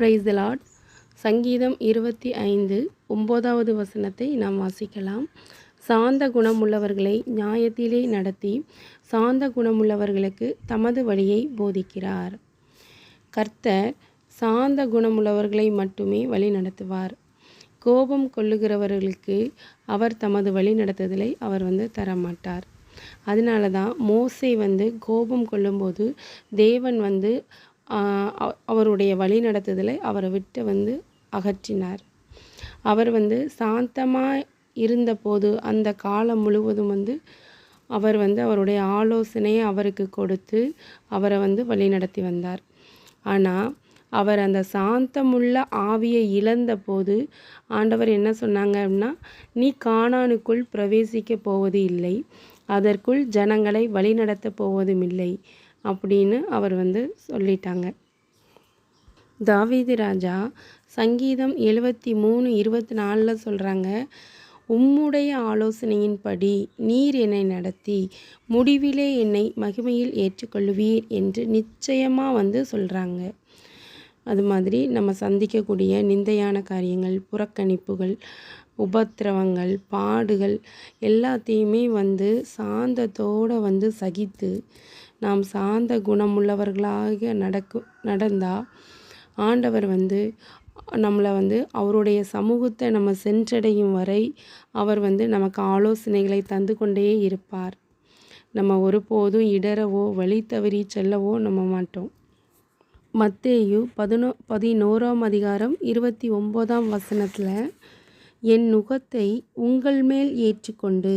Praise the Lord சங்கீதம் இருபத்தி ஐந்து ஒம்போதாவது வசனத்தை நாம் வாசிக்கலாம். சாந்த குணமுள்ளவர்களை நியாயத்திலே நடத்தி சாந்த குணமுள்ளவர்களுக்கு தமது வழியை போதிக்கிறார். கர்த்தர் சாந்த குணமுள்ளவர்களை மட்டுமே வழி நடத்துவார். கோபம் கொள்ளுகிறவர்களுக்கு அவர் தமது வழி நடத்துதலை அவர் வந்து தரமாட்டார். அதனால தான் மோசை வந்து கோபம் கொள்ளும்போது தேவன் வந்து அவருடைய வழி நடத்துதலை அவரை விட்டு வந்து அகற்றினார். அவர் வந்து சாந்தமாக இருந்தபோது அந்த காலம் முழுவதும் வந்து அவர் வந்து அவருடைய ஆலோசனையை அவருக்கு கொடுத்து அவரை வந்து வழிநடத்தி வந்தார். ஆனால் அவர் அந்த சாந்தமுள்ள ஆவியை இழந்தபோது ஆண்டவர் என்ன சொன்னாங்க அப்படின்னா நீ காணானுக்குள் பிரவேசிக்க போவது இல்லை. அதற்குள் ஜனங்களை வழிநடத்த போவதும் இல்லை. அப்படின்னு அவர் வந்து சொல்லிட்டாங்க. தாவீது ராஜா சங்கீதம் எழுபத்தி மூணு இருபத்தி நாலில் சொல்கிறாங்க உம்முடைய ஆலோசனையின்படி நீர் என்னை நடத்தி முடிவிலே என்னை மகிமையில் ஏற்றுக்கொள்வீர் என்று நிச்சயமாக வந்து சொல்கிறாங்க அது மாதிரி நம்ம சந்திக்கக்கூடிய நிந்தையான காரியங்கள் புறக்கணிப்புகள் உபத்திரவங்கள் பாடுகள் எல்லாத்தையுமே வந்து சாந்தத்தோடு வந்து சகித்து நாம் சாந்த குணமுள்ளவர்களாக நடக்கு நடந்தால் ஆண்டவர் வந்து நம்மளை வந்து அவருடைய சமூகத்தை நம்ம சென்றடையும் வரை அவர் வந்து நமக்கு ஆலோசனைகளை தந்து கொண்டே இருப்பார். நம்ம ஒருபோதும் இடரவோ வழி தவறி செல்லவோ நம்ம மாட்டோம். மத்தேயு பதினோ பதினோராம் அதிகாரம் இருபத்தி ஒம்போதாம் வசனத்தில் என் நுகத்தை உங்கள் மேல் ஏற்றுக்கொண்டு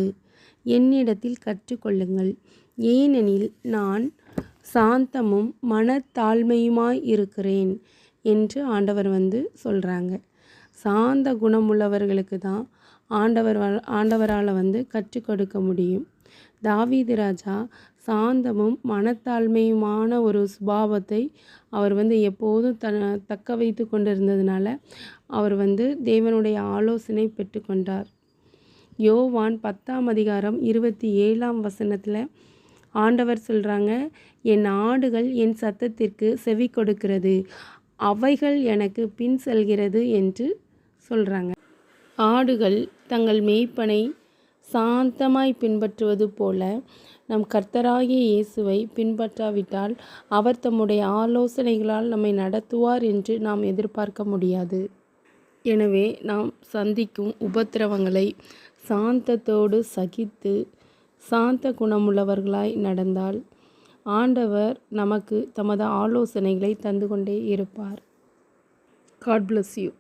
என்னிடத்தில் கற்றுக்கொள்ளுங்கள். ஏனெனில் நான் சாந்தமும் மனத்தாழ்மையுமாய் இருக்கிறேன். என்று ஆண்டவர் வந்து சொல்கிறாங்க சாந்த குணமுள்ளவர்களுக்கு தான் ஆண்டவர் ஆண்டவரால் வந்து கற்றுக் கொடுக்க முடியும். தாவீது ராஜா சாந்தமும் மனத்தாழ்மையுமான ஒரு சுபாவத்தை அவர் வந்து எப்போதும் த தக்க வைத்து கொண்டிருந்ததுனால அவர் வந்து தேவனுடைய ஆலோசனை பெற்றுக்கொண்டார் யோவான் பத்தாம் அதிகாரம் இருபத்தி ஏழாம் வசனத்தில் ஆண்டவர் சொல்கிறாங்க என் ஆடுகள் என் சத்தத்திற்கு செவி கொடுக்கிறது. அவைகள் எனக்கு பின் செல்கிறது என்று சொல்கிறாங்க ஆடுகள் தங்கள் மேய்ப்பனை சாந்தமாய் பின்பற்றுவது போல நம் கர்த்தராகிய இயேசுவை பின்பற்றாவிட்டால் அவர் தம்முடைய ஆலோசனைகளால் நம்மை நடத்துவார் என்று நாம் எதிர்பார்க்க முடியாது. எனவே நாம் சந்திக்கும் உபத்திரவங்களை சாந்தத்தோடு சகித்து சாந்த குணமுள்ளவர்களாய் நடந்தால் ஆண்டவர் நமக்கு தமது ஆலோசனைகளை தந்து கொண்டே இருப்பார். God bless you